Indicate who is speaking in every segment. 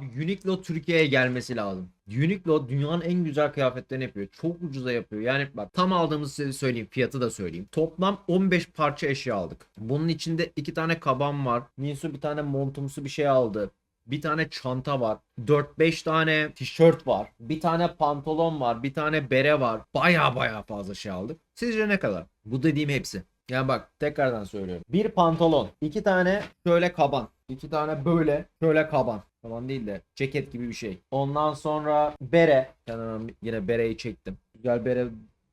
Speaker 1: Abi Uniqlo Türkiye'ye gelmesi lazım. Uniqlo dünyanın en güzel kıyafetlerini yapıyor. Çok ucuza yapıyor. Yani bak tam aldığımız size söyleyeyim. Fiyatı da söyleyeyim. Toplam 15 parça eşya aldık. Bunun içinde iki tane kaban var. Nisu bir tane montumsu bir şey aldı. Bir tane çanta var. 4-5 tane tişört var. Bir tane pantolon var. Bir tane bere var. Baya baya fazla şey aldık. Sizce ne kadar? Bu dediğim hepsi. Yani bak tekrardan söylüyorum. Bir pantolon. iki tane şöyle kaban. iki tane böyle şöyle kaban. Kaban değil de ceket gibi bir şey. Ondan sonra bere. Hemen yine bereyi çektim. Güzel bere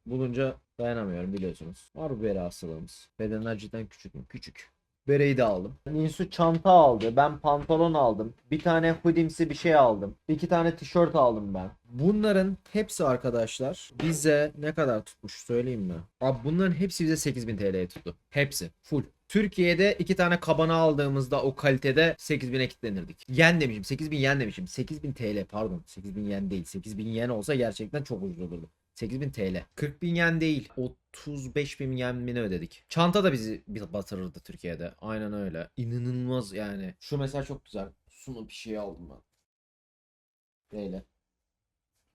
Speaker 1: bulunca dayanamıyorum biliyorsunuz. Var bu bere hastalığımız. Bedenler cidden küçük mü? Küçük. Bereyi de aldım. Ninsu çanta aldı. Ben pantolon aldım. Bir tane hoodimsi bir şey aldım. İki tane tişört aldım ben. Bunların hepsi arkadaşlar bize ne kadar tutmuş söyleyeyim mi? Abi bunların hepsi bize 8000 TL'ye tuttu. Hepsi. Full. Türkiye'de iki tane kabana aldığımızda o kalitede 8000'e kilitlenirdik. Yen demişim. 8000 yen demişim. 8000 TL pardon. 8000 yen değil. 8000 yen olsa gerçekten çok ucuz olurdu. 8000 TL. 40 bin yen değil. 35 bin yen mi ödedik? Çanta da bizi bir batırırdı Türkiye'de. Aynen öyle. İnanılmaz yani. Şu mesela çok güzel. Sunu bir şey aldım ben. Böyle.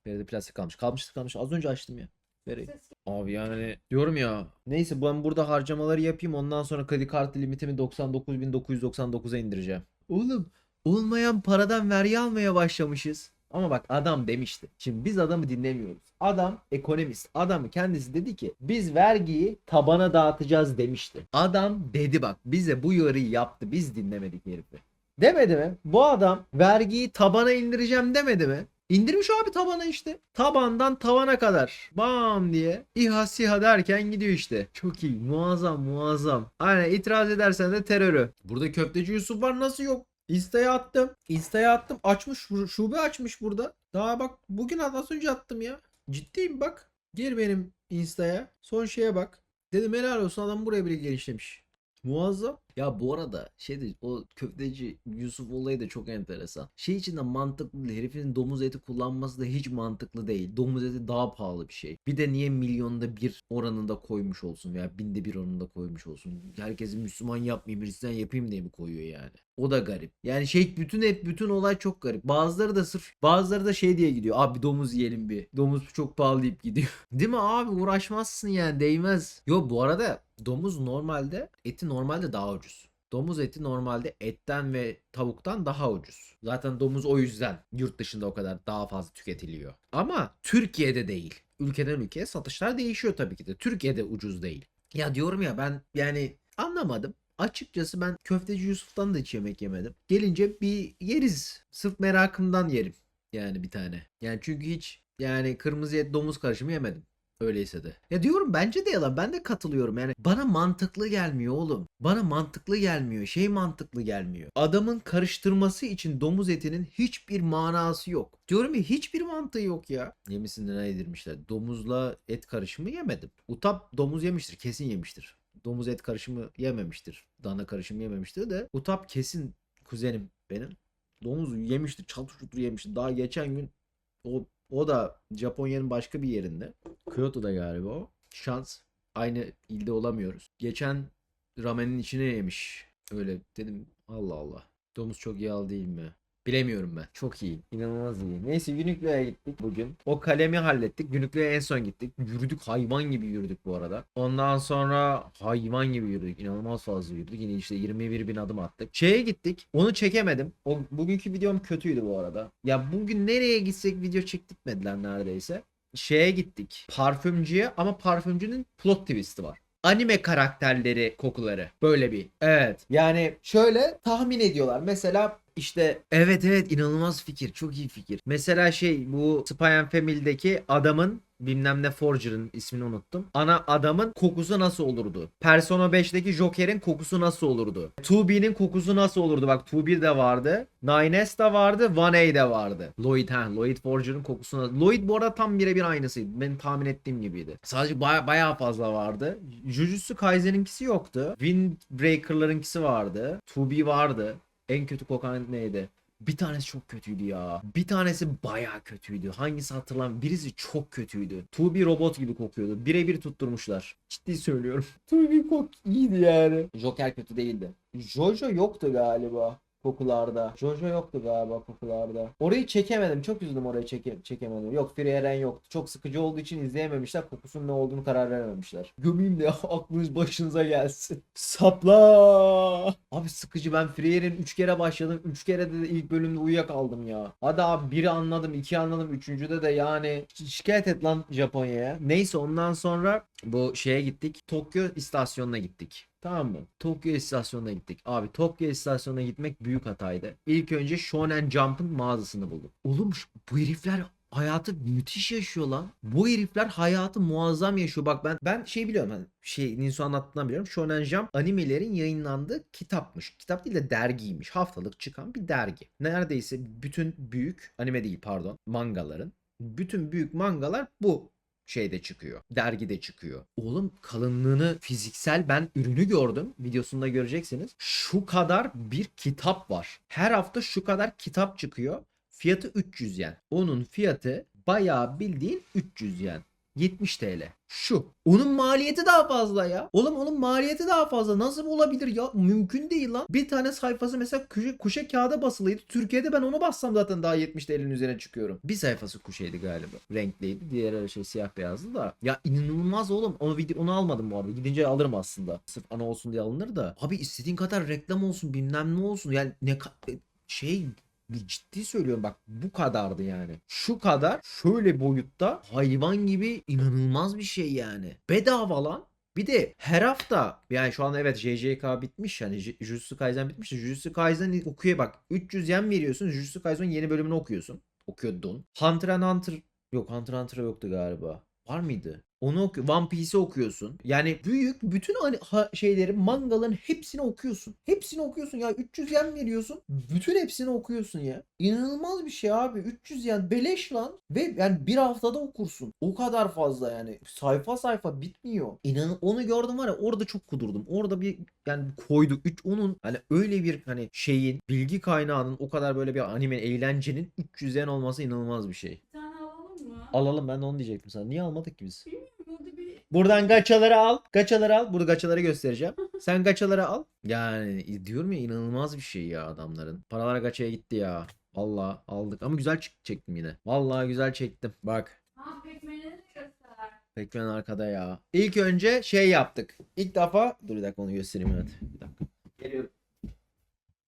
Speaker 1: Beride plastik kalmış. Kalmıştı kalmış. Az önce açtım ya. Vereyim. Abi yani diyorum ya. Neyse ben burada harcamaları yapayım. Ondan sonra kredi kartı limitimi 99.999'a indireceğim. Oğlum olmayan paradan vergi almaya başlamışız. Ama bak adam demişti. Şimdi biz adamı dinlemiyoruz. Adam ekonomist. Adam kendisi dedi ki biz vergiyi tabana dağıtacağız demişti. Adam dedi bak bize bu uyarıyı yaptı. Biz dinlemedik herifi. Demedi mi? Bu adam vergiyi tabana indireceğim demedi mi? İndirmiş abi tabana işte. Tabandan tavana kadar. Bam diye. İHA SİHA derken gidiyor işte. Çok iyi. Muazzam muazzam. Aynen itiraz edersen de terörü. Burada köfteci Yusuf var nasıl yok? İsta'ya attım. İsta'ya attım. Açmış. şu- Şube açmış burada. Daha bak bugün az önce attım ya. Ciddiyim bak. Gir benim Insta'ya. Son şeye bak. Dedim helal olsun adam buraya bile geliştirmiş. Muazzam. Ya bu arada şey de o köfteci Yusuf olayı da çok enteresan. Şey için de mantıklı değil. Herifin domuz eti kullanması da hiç mantıklı değil. Domuz eti daha pahalı bir şey. Bir de niye milyonda bir oranında koymuş olsun veya binde bir oranında koymuş olsun. Herkesi Müslüman yapmayayım, Hristiyan yapayım diye mi koyuyor yani? O da garip. Yani şey bütün hep bütün olay çok garip. Bazıları da sırf bazıları da şey diye gidiyor. Abi domuz yiyelim bir. Domuz çok pahalı deyip gidiyor. Değil mi abi uğraşmazsın yani değmez. Yo bu arada domuz normalde eti normalde daha. Domuz eti normalde etten ve tavuktan daha ucuz. Zaten domuz o yüzden yurt dışında o kadar daha fazla tüketiliyor. Ama Türkiye'de değil. Ülkeden ülkeye satışlar değişiyor tabii ki de. Türkiye'de ucuz değil. Ya diyorum ya ben yani anlamadım. Açıkçası ben köfteci Yusuf'tan da hiç yemek yemedim. Gelince bir yeriz. Sırf merakımdan yerim. Yani bir tane. Yani çünkü hiç yani kırmızı et domuz karışımı yemedim. Öyleyse de. Ya diyorum bence de yalan. Ben de katılıyorum. Yani bana mantıklı gelmiyor oğlum. Bana mantıklı gelmiyor. Şey mantıklı gelmiyor. Adamın karıştırması için domuz etinin hiçbir manası yok. Diyorum ya hiçbir mantığı yok ya. Yemisinde ne yedirmişler? Domuzla et karışımı yemedim. Utap domuz yemiştir. Kesin yemiştir. Domuz et karışımı yememiştir. Dana karışımı yememiştir de. Utap kesin kuzenim benim. Domuz yemiştir. Çatır çutur yemiştir. Daha geçen gün o o da Japonya'nın başka bir yerinde. Kyoto'da galiba o. Şans. Aynı ilde olamıyoruz. Geçen ramenin içine yemiş. Öyle dedim Allah Allah. Domuz çok yağlı değil mi? Bilemiyorum ben. Çok iyi. İnanılmaz iyi. Neyse Uniqlo'ya gittik bugün. O kalemi hallettik. Uniqlo'ya en son gittik. Yürüdük hayvan gibi yürüdük bu arada. Ondan sonra hayvan gibi yürüdük. İnanılmaz fazla yürüdük. Yine işte 21 bin adım attık. Şeye gittik. Onu çekemedim. O bugünkü videom kötüydü bu arada. Ya bugün nereye gitsek video çektirtmediler neredeyse. Şeye gittik. Parfümcüye ama parfümcünün plot twist'i var anime karakterleri kokuları. Böyle bir. Evet. Yani şöyle tahmin ediyorlar. Mesela işte evet evet inanılmaz fikir. Çok iyi fikir. Mesela şey bu Spy and Family'deki adamın bilmem ne Forger'ın ismini unuttum. Ana adamın kokusu nasıl olurdu? Persona 5'teki Joker'in kokusu nasıl olurdu? 2B'nin kokusu nasıl olurdu? Bak 2B de vardı. 9S de vardı. 1A de vardı. Lloyd ha. Lloyd Forger'ın kokusu nasıl? Lloyd bu arada tam birebir aynısıydı. Benim tahmin ettiğim gibiydi. Sadece baya, bayağı fazla vardı. Jujutsu Kaisen'inkisi yoktu. Windbreaker'larınkisi vardı. 2B vardı. En kötü kokan neydi? Bir tanesi çok kötüydü ya. Bir tanesi bayağı kötüydü. Hangisi hatırlamıyorum. Birisi çok kötüydü. Tubi robot gibi kokuyordu. Birebir tutturmuşlar. Ciddi söylüyorum. Tubi kok iyiydi yani. Joker kötü değildi. Jojo yoktu galiba. Kokularda. Jojo yoktu galiba kokularda. Orayı çekemedim. Çok üzüldüm orayı çeke çekemedim. Yok Free Eren yoktu. Çok sıkıcı olduğu için izleyememişler. Kokusunun ne olduğunu karar verememişler. Gömeyim de aklınız başınıza gelsin. Sapla. Abi sıkıcı ben Free Eren'i 3 kere başladım. 3 kere de ilk bölümde uyuyakaldım ya. Hadi abi biri anladım, iki anladım. Üçüncüde de yani şi- şikayet et lan Japonya'ya. Neyse ondan sonra bu şeye gittik. Tokyo istasyonuna gittik. Tamam mı? Tokyo istasyonuna gittik. Abi Tokyo istasyonuna gitmek büyük hataydı. İlk önce Shonen Jump'ın mağazasını bulduk. Oğlum bu herifler hayatı müthiş yaşıyor lan. Bu herifler hayatı muazzam yaşıyor. Bak ben ben şey biliyorum hani şey Ninsu anlattığından biliyorum. Shonen Jump animelerin yayınlandığı kitapmış. Kitap değil de dergiymiş. Haftalık çıkan bir dergi. Neredeyse bütün büyük anime değil pardon mangaların bütün büyük mangalar bu şeyde çıkıyor. Dergide çıkıyor. Oğlum kalınlığını fiziksel ben ürünü gördüm. Videosunda göreceksiniz. Şu kadar bir kitap var. Her hafta şu kadar kitap çıkıyor. Fiyatı 300 yen. Onun fiyatı bayağı bildiğin 300 yen. 70 TL. Şu. Onun maliyeti daha fazla ya. Oğlum onun maliyeti daha fazla. Nasıl olabilir ya? Mümkün değil lan. Bir tane sayfası mesela kuşa, kuşa kağıda basılıydı. Türkiye'de ben onu bassam zaten daha 70 TL'nin üzerine çıkıyorum. Bir sayfası kuşaydı galiba. Renkliydi. Diğer her şey siyah beyazdı da. Ya inanılmaz oğlum. Onu, video, onu almadım bu arada. Gidince alırım aslında. Sırf ana olsun diye alınır da. Abi istediğin kadar reklam olsun bilmem ne olsun. Yani ne ka- şey ciddi söylüyorum bak bu kadardı yani. Şu kadar şöyle boyutta hayvan gibi inanılmaz bir şey yani. Bedava lan. Bir de her hafta yani şu an evet JJK bitmiş yani Jujutsu Kaisen bitmiş Jujutsu Kaisen okuyor bak 300 yen veriyorsun Jujutsu Kaisen'in yeni bölümünü okuyorsun. Okuyordun. Hunter x Hunter yok Hunter Hunter yoktu galiba. Var mıydı? Onu oku One Piece'i okuyorsun. Yani büyük bütün hani ha- şeyleri mangaların hepsini okuyorsun. Hepsini okuyorsun ya 300 yen veriyorsun. Bütün hepsini okuyorsun ya. İnanılmaz bir şey abi. 300 yen beleş lan ve yani bir haftada okursun. O kadar fazla yani. Sayfa sayfa bitmiyor. İnan onu gördüm var ya orada çok kudurdum. Orada bir yani koydu. Üç onun hani öyle bir hani şeyin bilgi kaynağının o kadar böyle bir anime eğlencenin 300 yen olması inanılmaz bir şey.
Speaker 2: Mı?
Speaker 1: Alalım ben de onu diyecektim sana. Niye almadık ki biz?
Speaker 2: Bilmiyorum burada bir
Speaker 1: Buradan gaçaları al. Gaçaları al. Burada gaçaları göstereceğim. Sen gaçaları al. Yani diyorum ya inanılmaz bir şey ya adamların. Paralar gaçaya gitti ya. Vallahi aldık ama güzel çık- çektim yine. Vallahi güzel çektim. Bak.
Speaker 2: ha pekmeni de göster.
Speaker 1: Pekmen arkada ya. İlk önce şey yaptık. İlk defa dur bir dakika onu göstereyim evet. Bir dakika. Geliyorum.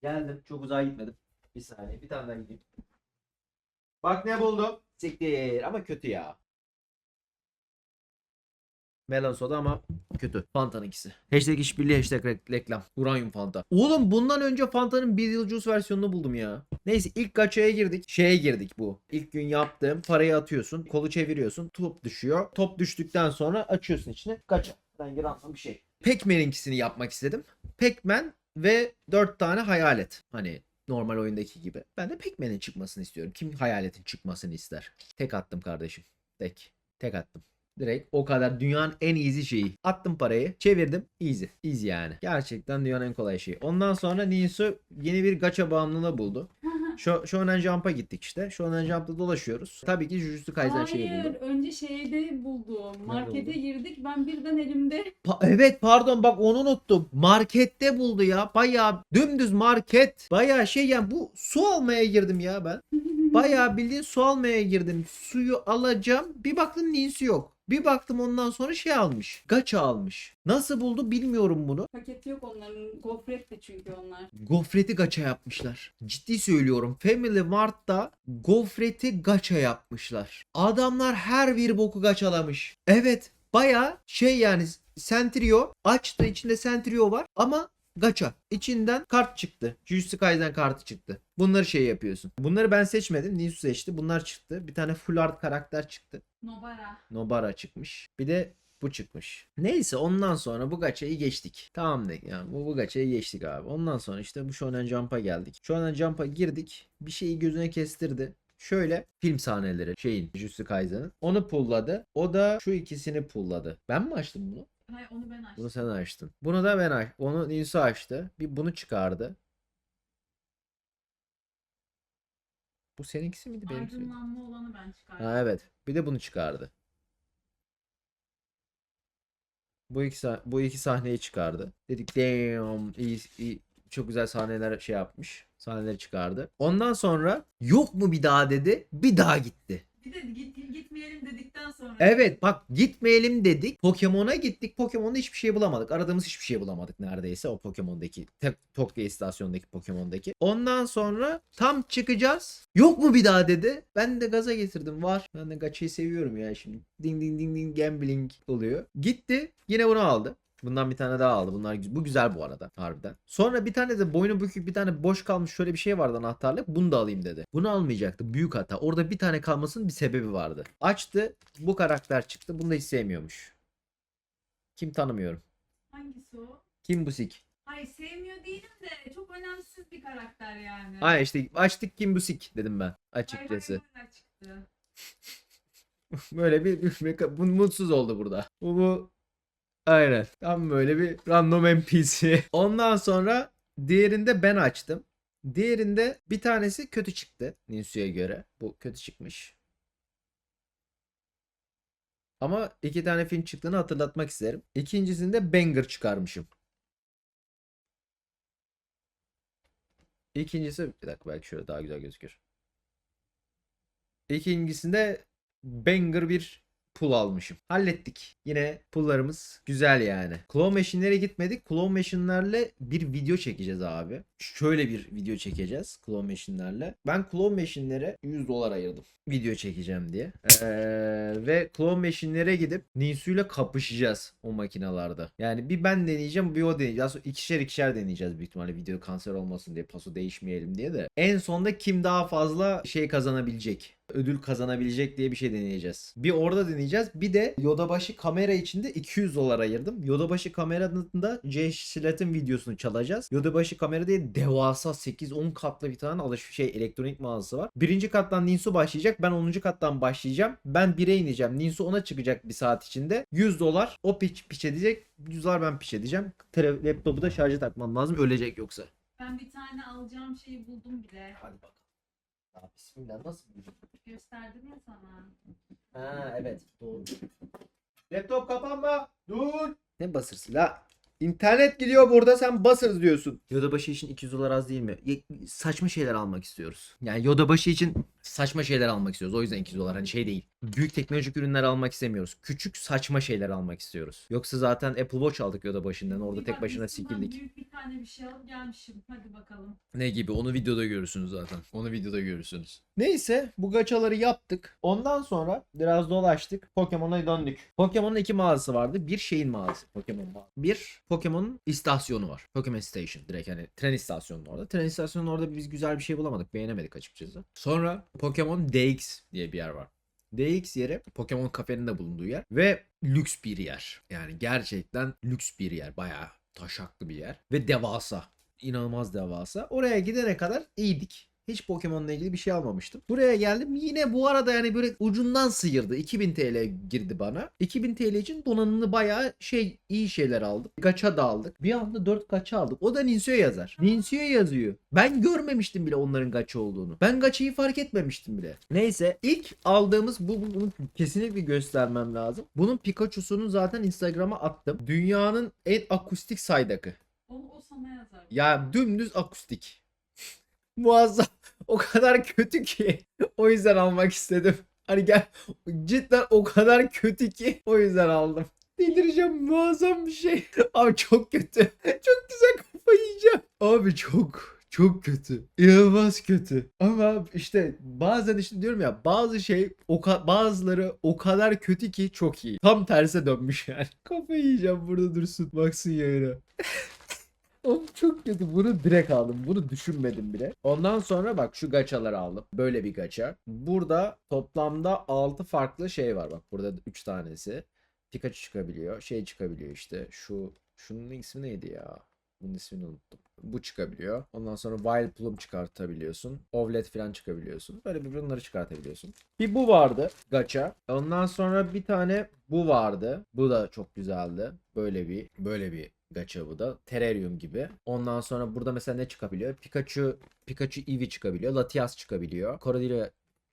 Speaker 1: Geldim. Çok uzağa gitmedim. Bir saniye. Bir tane daha gideyim. Bak ne buldum. Siktir ama kötü ya. Melon soda ama kötü. Fanta'nın ikisi. Hashtag işbirliği hashtag re- reklam. Uranyum Fanta. Oğlum bundan önce Fanta'nın Beetlejuice versiyonunu buldum ya. Neyse ilk gaçaya girdik. Şeye girdik bu. İlk gün yaptığım parayı atıyorsun. Kolu çeviriyorsun. Top düşüyor. Top düştükten sonra açıyorsun içine. Gaça. Ben random bir şey. Pac-Man'inkisini yapmak istedim. Pac-Man ve 4 tane hayalet. Hani normal oyundaki gibi. Ben de Pac-Man'in çıkmasını istiyorum. Kim hayaletin çıkmasını ister? Tek attım kardeşim. Tek. Tek attım. Direkt o kadar dünyanın en easy şeyi. Attım parayı, çevirdim. Easy. Easy yani. Gerçekten dünyanın en kolay şeyi. Ondan sonra Ninsu yeni bir gacha bağımlılığı buldu. Şu Shonen Jump'a gittik işte. Shonen Jump'ta dolaşıyoruz. Tabii ki Jujutsu Kaisen şeyi
Speaker 2: Hayır
Speaker 1: buldum.
Speaker 2: önce şeyde buldum. Markete
Speaker 1: buldun?
Speaker 2: girdik ben birden elimde.
Speaker 1: Pa- evet pardon bak onu unuttum. Markette buldu ya. Bayağı dümdüz market. Bayağı şey yani bu su almaya girdim ya ben. Bayağı bildiğin su almaya girdim. Suyu alacağım. Bir baktım Ninsu yok. Bir baktım ondan sonra şey almış. Gacha almış. Nasıl buldu bilmiyorum bunu.
Speaker 2: Paket yok onların. Gofret de çünkü onlar.
Speaker 1: Gofreti gacha yapmışlar. Ciddi söylüyorum. Family Mart'ta gofreti gacha yapmışlar. Adamlar her bir boku gaçalamış. Evet. Baya şey yani Sentrio açtı içinde Sentrio var ama gacha. İçinden kart çıktı. Jujutsu Kaisen kartı çıktı. Bunları şey yapıyorsun. Bunları ben seçmedim. Ninsu seçti. Bunlar çıktı. Bir tane full art karakter çıktı.
Speaker 2: Nobara.
Speaker 1: Nobara çıkmış. Bir de bu çıkmış. Neyse ondan sonra bu gaçayı geçtik. Tamam dedik yani bu, bu gaçayı geçtik abi. Ondan sonra işte bu Shonen Jump'a geldik. Shonen Jump'a girdik. Bir şeyi gözüne kestirdi. Şöyle film sahneleri şeyin Jujutsu Kaisen'ın. Onu pulladı. O da şu ikisini pulladı. Ben mi açtım bunu?
Speaker 2: Hayır onu ben açtım.
Speaker 1: Bunu sen açtın. Bunu da ben aç. Onu Ninsu açtı. Bir bunu çıkardı. Bu seninkisi miydi benimkisi miydi?
Speaker 2: Aydınlanma olanı ben çıkardım.
Speaker 1: Ha evet. Bir de bunu çıkardı. Bu iki sah- bu iki sahneyi çıkardı. Dedik damn iyi, iyi çok güzel sahneler şey yapmış. Sahneleri çıkardı. Ondan sonra yok mu bir daha dedi. Bir daha gitti.
Speaker 2: Bir de git, gitmeyelim dedikten sonra.
Speaker 1: Evet bak gitmeyelim dedik. Pokemon'a gittik. Pokemon'da hiçbir şey bulamadık. Aradığımız hiçbir şey bulamadık neredeyse o Pokemon'daki. Tokyo istasyonundaki Pokemon'daki. Ondan sonra tam çıkacağız. Yok mu bir daha dedi. Ben de gaza getirdim. Var. Ben de gacha'yı seviyorum ya şimdi. Ding ding ding ding gambling oluyor. Gitti. Yine bunu aldı. Bundan bir tane daha aldı. Bunlar bu güzel bu arada harbiden. Sonra bir tane de boynu bükük bir tane boş kalmış şöyle bir şey vardı anahtarlık. Bunu da alayım dedi. Bunu almayacaktı. Büyük hata. Orada bir tane kalmasının bir sebebi vardı. Açtı. Bu karakter çıktı. Bunu da hiç sevmiyormuş. Kim tanımıyorum.
Speaker 2: Hangisi o?
Speaker 1: Kim bu sik?
Speaker 2: Hayır sevmiyor değilim de çok önemsiz bir karakter yani.
Speaker 1: Ay işte açtık kim bu sik dedim ben açıkçası.
Speaker 2: hay hay çıktı.
Speaker 1: Böyle bir, bir- bu mutsuz oldu burada. Bu bu aynen. Tam böyle bir random NPC. Ondan sonra diğerinde ben açtım. Diğerinde bir tanesi kötü çıktı Ninsu'ya göre. Bu kötü çıkmış. Ama iki tane film çıktığını hatırlatmak isterim. İkincisinde Banger çıkarmışım. İkincisi bir dakika belki şöyle daha güzel gözükür. İkincisinde banger bir pull almışım. Hallettik. Yine pulllarımız güzel yani. Claw Machine'lere gitmedik. Claw Machine'lerle bir video çekeceğiz abi. Şöyle bir video çekeceğiz Claw Machine'lerle. Ben Claw Machine'lere 100 dolar ayırdım. Video çekeceğim diye. Ee, ve Claw Machine'lere gidip Ninsu'yla kapışacağız o makinalarda. Yani bir ben deneyeceğim bir o deneyecek. Aslında ikişer ikişer deneyeceğiz büyük ihtimalle video kanser olmasın diye paso değişmeyelim diye de. En sonda kim daha fazla şey kazanabilecek ödül kazanabilecek diye bir şey deneyeceğiz. Bir orada deneyeceğiz. Bir de Yodabaşı kamera içinde 200 dolar ayırdım. Yodabaşı kameranın da J Slat'ın videosunu çalacağız. Yodabaşı kamera diye devasa 8-10 katlı bir tane alış şey elektronik mağazası var. Birinci kattan Ninsu başlayacak. Ben 10. kattan başlayacağım. Ben 1'e ineceğim. Ninsu ona çıkacak bir saat içinde. 100 dolar o piç piç edecek. 100 dolar ben piç edeceğim. Tele, laptopu da şarja takmam lazım. Ölecek yoksa.
Speaker 2: Ben bir tane alacağım şeyi buldum bile.
Speaker 1: Hadi bakalım. Ya bismillah nasıl bulacağım?
Speaker 2: Gösterdim ya sana.
Speaker 1: Ha evet doğru. Laptop kapanma. Dur. Ne basırsın la? İnternet gidiyor burada sen basırız diyorsun. Yodabaşı için 200 dolar az değil mi? Ye- Saçma şeyler almak istiyoruz. Yani Yodabaşı için saçma şeyler almak istiyoruz. O yüzden 200 dolar hani şey değil. Büyük teknolojik ürünler almak istemiyoruz. Küçük saçma şeyler almak istiyoruz. Yoksa zaten Apple Watch aldık Yodabaşı'ndan. Orada
Speaker 2: Bir
Speaker 1: tek başına
Speaker 2: Nissan'dan
Speaker 1: sikildik.
Speaker 2: Büyük bir tane bir şey alıp gelmişim. Hadi bakalım.
Speaker 1: Ne gibi? Onu videoda görürsünüz zaten. Onu videoda görürsünüz. Neyse bu gaçaları yaptık. Ondan sonra biraz dolaştık. Pokemon'a döndük. Pokemon'un iki mağazası vardı. Bir şeyin mağazası. Pokemon mağazası. Bir Pokemon'un istasyonu var. Pokemon Station. Direkt hani tren istasyonunun orada. Tren istasyonunun orada biz güzel bir şey bulamadık. Beğenemedik açıkçası. Sonra Pokemon DX diye bir yer var. DX yeri Pokemon kafenin de bulunduğu yer ve lüks bir yer. Yani gerçekten lüks bir yer. Bayağı taşaklı bir yer ve devasa. İnanılmaz devasa. Oraya gidene kadar iyiydik. Hiç Pokemon'la ilgili bir şey almamıştım. Buraya geldim. Yine bu arada yani böyle ucundan sıyırdı. 2000 TL girdi bana. 2000 TL için donanımlı bayağı şey iyi şeyler aldık. Gacha da aldık. Bir anda 4 gacha aldık. O da Ninsu'ya yazar. Ninsu'ya yazıyor. Ben görmemiştim bile onların gacha olduğunu. Ben gacha'yı fark etmemiştim bile. Neyse ilk aldığımız bu bu- bunu kesinlikle göstermem lazım. Bunun Pikachu'sunu zaten Instagram'a attım. Dünyanın en akustik saydakı.
Speaker 2: O, o sana yazar.
Speaker 1: Ya dümdüz akustik. Muazzam. O kadar kötü ki. O yüzden almak istedim. Hani gel cidden o kadar kötü ki o yüzden aldım. Delireceğim muazzam bir şey. Abi çok kötü. Çok güzel kafayı yiyeceğim. Abi çok çok kötü. İnanılmaz kötü. Ama işte bazen işte diyorum ya bazı şey o bazıları o kadar kötü ki çok iyi. Tam terse dönmüş yani. Kafayı yiyeceğim burada dursun. Baksın yayına. Oğlum çok kötü. Bunu direkt aldım. Bunu düşünmedim bile. Ondan sonra bak şu gaçaları aldım. Böyle bir gaça. Burada toplamda 6 farklı şey var. Bak burada 3 tanesi. Pikachu çıkabiliyor. Şey çıkabiliyor işte. Şu şunun ismi neydi ya? Bunun ismini unuttum. Bu çıkabiliyor. Ondan sonra Wild Plum çıkartabiliyorsun. Ovlet falan çıkabiliyorsun. Böyle bir bunları çıkartabiliyorsun. Bir bu vardı gacha. Ondan sonra bir tane bu vardı. Bu da çok güzeldi. Böyle bir böyle bir bu da. Terrarium gibi. Ondan sonra burada mesela ne çıkabiliyor? Pikachu Pikachu Eevee çıkabiliyor. Latias çıkabiliyor. Cordelia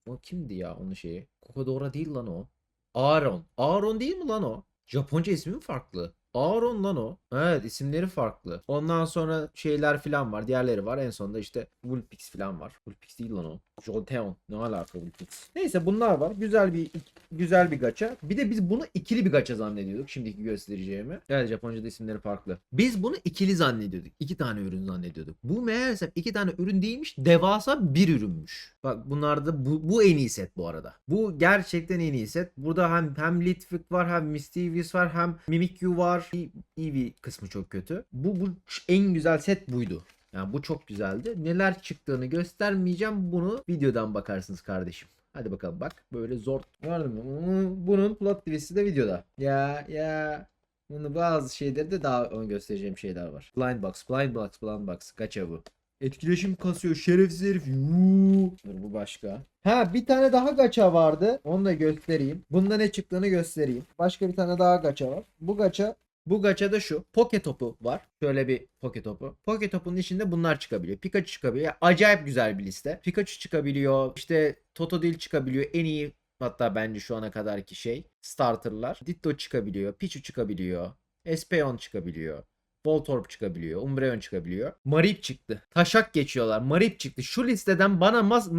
Speaker 1: o kimdi ya onun şeyi? Kokodora değil lan o. Aaron. Aaron değil mi lan o? Japonca ismi mi farklı? Aaron lan o. Evet isimleri farklı. Ondan sonra şeyler falan var. Diğerleri var. En sonunda işte Vulpix falan var. Vulpix değil lan o. Jolteon. Ne alaka Vulpix? Neyse bunlar var. Güzel bir güzel bir gacha. Bir de biz bunu ikili bir gacha zannediyorduk. Şimdiki göstereceğimi. Evet Japonca'da isimleri farklı. Biz bunu ikili zannediyorduk. İki tane ürün zannediyorduk. Bu meğerse iki tane ürün değilmiş. Devasa bir ürünmüş. Bak bunlar da bu, bu en iyi set bu arada. Bu gerçekten en iyi set. Burada hem hem Litwick var hem Mischievous var hem Mimikyu var. E- Eevee kısmı çok kötü. Bu, bu en güzel set buydu. Yani bu çok güzeldi. Neler çıktığını göstermeyeceğim. Bunu videodan bakarsınız kardeşim. Hadi bakalım bak. Böyle zor. Mü? Hmm, Bunun plot twist'i de videoda. Ya ya. Bunu bazı şeyleri de daha ön göstereceğim şeyler var. Blind box, blind box, blind box. Gacha bu. Etkileşim kasıyor şerefsiz herif. Yuu. Dur bu başka. Ha bir tane daha gacha vardı. Onu da göstereyim. Bunda ne çıktığını göstereyim. Başka bir tane daha gacha var. Bu gacha bu gacha da şu. Poke topu var. Şöyle bir poke topu. Poke topun içinde bunlar çıkabiliyor. Pikachu çıkabiliyor. Acayip güzel bir liste. Pikachu çıkabiliyor. İşte Totodile çıkabiliyor. En iyi hatta bence şu ana kadarki şey. Starterlar. Ditto çıkabiliyor. Pichu çıkabiliyor. Espeon çıkabiliyor. Voltorb çıkabiliyor. Umbreon çıkabiliyor. Marip çıktı. Taşak geçiyorlar. Marip çıktı. Şu listeden bana mas...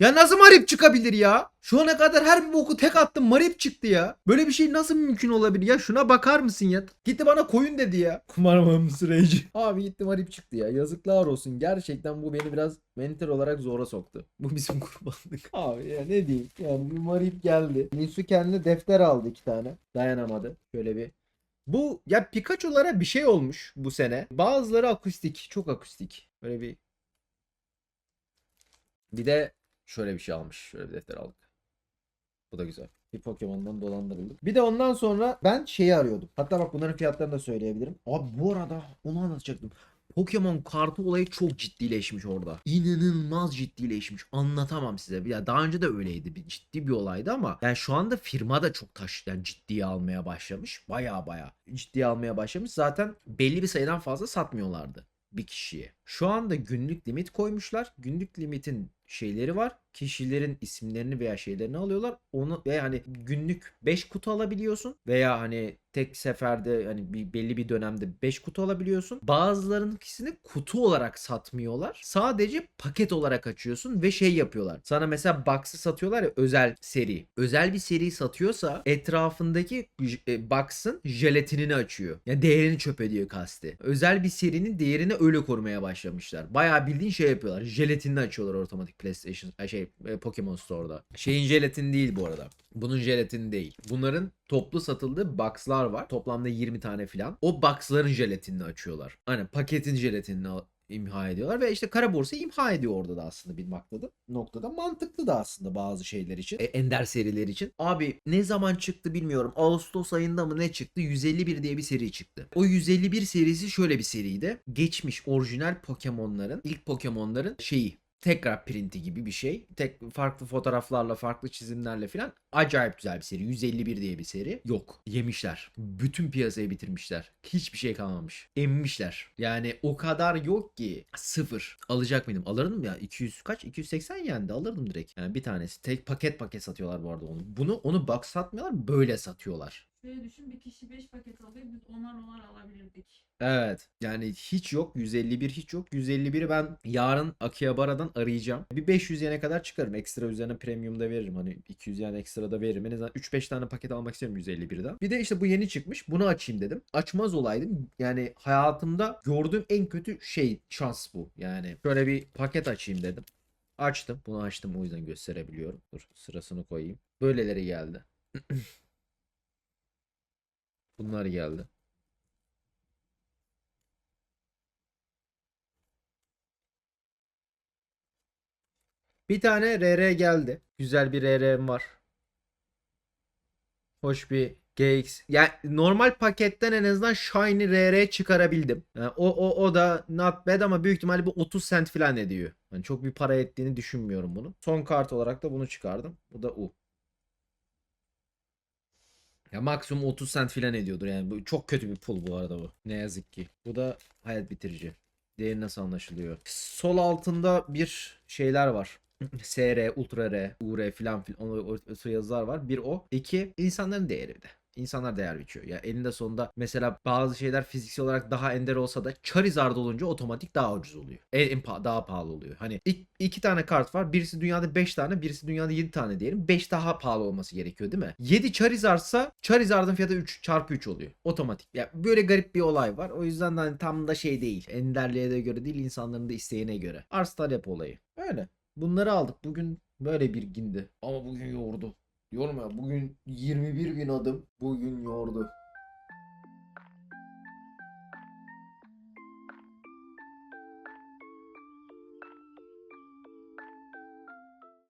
Speaker 1: Ya nasıl Marip çıkabilir ya? Şu ana kadar her bir boku tek attım Marip çıktı ya. Böyle bir şey nasıl mümkün olabilir ya? Şuna bakar mısın ya? Gitti bana koyun dedi ya. Kumarmam süreci. Abi gitti Marip çıktı ya. Yazıklar olsun. Gerçekten bu beni biraz mental olarak zora soktu. Bu bizim kurbanlık. Abi ya ne diyeyim. Yani bir Marip geldi. Nisu kendine defter aldı iki tane. Dayanamadı. Şöyle bir bu ya Pikachu'lara bir şey olmuş bu sene. Bazıları akustik, çok akustik. Böyle bir bir de şöyle bir şey almış. Şöyle bir defter aldık. Bu da güzel. Bir Pokemon'dan dolandırıldık. Bir de ondan sonra ben şeyi arıyordum. Hatta bak bunların fiyatlarını da söyleyebilirim. Abi bu arada onu anlatacaktım. Pokemon kartı olayı çok ciddileşmiş orada. İnanılmaz ciddileşmiş. Anlatamam size. Ya daha önce de öyleydi. Bir ciddi bir olaydı ama yani şu anda firma da çok taş yani ciddiye almaya başlamış. Baya baya ciddiye almaya başlamış. Zaten belli bir sayıdan fazla satmıyorlardı bir kişiye. Şu anda günlük limit koymuşlar. Günlük limitin şeyleri var. Kişilerin isimlerini veya şeylerini alıyorlar. Onu veya hani günlük 5 kutu alabiliyorsun veya hani tek seferde hani bir belli bir dönemde 5 kutu alabiliyorsun. Bazılarınkisini kutu olarak satmıyorlar. Sadece paket olarak açıyorsun ve şey yapıyorlar. Sana mesela box'ı satıyorlar ya özel seri. Özel bir seri satıyorsa etrafındaki e, box'ın jelatinini açıyor. Yani değerini çöp ediyor kasti. Özel bir serinin değerini öyle korumaya başlamışlar. Bayağı bildiğin şey yapıyorlar. Jelatinini açıyorlar otomatik PlayStation ay şey e, Pokemon Store'da. Şeyin jelatini değil bu arada. Bunun jelatini değil. Bunların toplu satıldığı box'lar var. Toplamda 20 tane filan. O box'ların jelatinini açıyorlar. Aynen paketin jelatinini imha ediyorlar ve işte kara borsa imha ediyor orada da aslında bir noktada. Noktada mantıklı da aslında bazı şeyler için. E, ender seriler için. Abi ne zaman çıktı bilmiyorum. Ağustos ayında mı ne çıktı? 151 diye bir seri çıktı. O 151 serisi şöyle bir seriydi. Geçmiş orijinal Pokemon'ların, ilk Pokemon'ların şeyi tekrar printi gibi bir şey. Tek farklı fotoğraflarla, farklı çizimlerle falan acayip güzel bir seri. 151 diye bir seri. Yok. Yemişler. Bütün piyasayı bitirmişler. Hiçbir şey kalmamış. Emmişler. Yani o kadar yok ki. Sıfır. Alacak mıydım? Alırdım ya. 200 kaç? 280 yendi. Alırdım direkt. Yani bir tanesi. Tek paket paket satıyorlar bu arada onu. Bunu onu box satmıyorlar. Böyle satıyorlar.
Speaker 2: Şöyle düşün bir kişi 5 paket alıyor biz onar onar alabilirdik.
Speaker 1: Evet. Yani hiç yok. 151 hiç yok. 151'i ben yarın Akihabara'dan arayacağım. Bir 500 yene kadar çıkarım. Ekstra üzerine premium da veririm. Hani 200 yen ekstra da veririm. En azından 3-5 tane paket almak istiyorum 151'den. Bir de işte bu yeni çıkmış. Bunu açayım dedim. Açmaz olaydım. Yani hayatımda gördüğüm en kötü şey şans bu. Yani şöyle bir paket açayım dedim. Açtım. Bunu açtım o yüzden gösterebiliyorum. Dur sırasını koyayım. Böyleleri geldi. Bunlar geldi. Bir tane RR geldi. Güzel bir RR'm var. Hoş bir GX. Yani normal paketten en azından Shiny RR çıkarabildim. Yani o, o, o da not bad ama büyük ihtimalle bir 30 cent falan ediyor. Yani çok bir para ettiğini düşünmüyorum bunun. Son kart olarak da bunu çıkardım. Bu da U. Ya maksimum 30 cent falan ediyordur yani. Bu çok kötü bir pul bu arada bu. Ne yazık ki. Bu da hayat bitirici. Değeri nasıl anlaşılıyor? Sol altında bir şeyler var. SR, Ultra R, UR filan filan o, o, o yazılar var. Bir o. İki insanların değeri de. İnsanlar değer biçiyor. Ya elinde sonunda mesela bazı şeyler fiziksel olarak daha ender olsa da Charizard olunca otomatik daha ucuz oluyor. En, en daha pahalı oluyor. Hani ik- iki tane kart var. Birisi dünyada 5 tane, birisi dünyada 7 tane diyelim. 5 daha pahalı olması gerekiyor değil mi? 7 Charizard'sa Charizard'ın fiyatı 3 çarpı 3 oluyor. Otomatik. Ya böyle garip bir olay var. O yüzden de hani tam da şey değil. Enderliğe de göre değil, insanların da isteğine göre. Arz talep olayı. Öyle. Bunları aldık. Bugün böyle bir gündü. Ama bugün yordu. Diyorum ya bugün 21 bin adım bugün yordu.